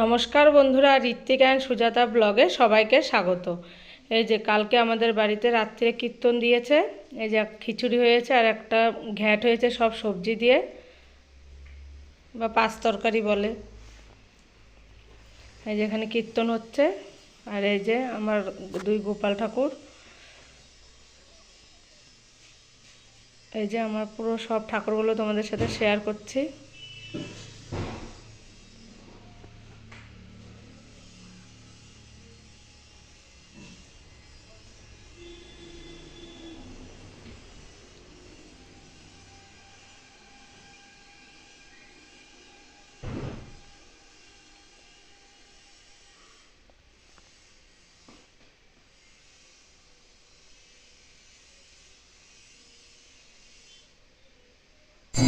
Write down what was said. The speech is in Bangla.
নমস্কার বন্ধুরা, ঋত্বিক অ্যান্ড সুজাতা ব্লগে সবাইকে স্বাগত। এই যে কালকে আমাদের বাড়িতে রাত্রে কীর্তন দিয়েছে, এই যে খিচুড়ি হয়েছে আর একটা ঘ্যাট হয়েছে সব সবজি দিয়ে, বা পাঁচ তরকারি বলে। এই যে এখানে কীর্তন হচ্ছে, আর এই যে আমার দুই গোপাল ঠাকুর। এই যে আমার পুরো সব ঠাকুরগুলো তোমাদের সাথে শেয়ার করছি।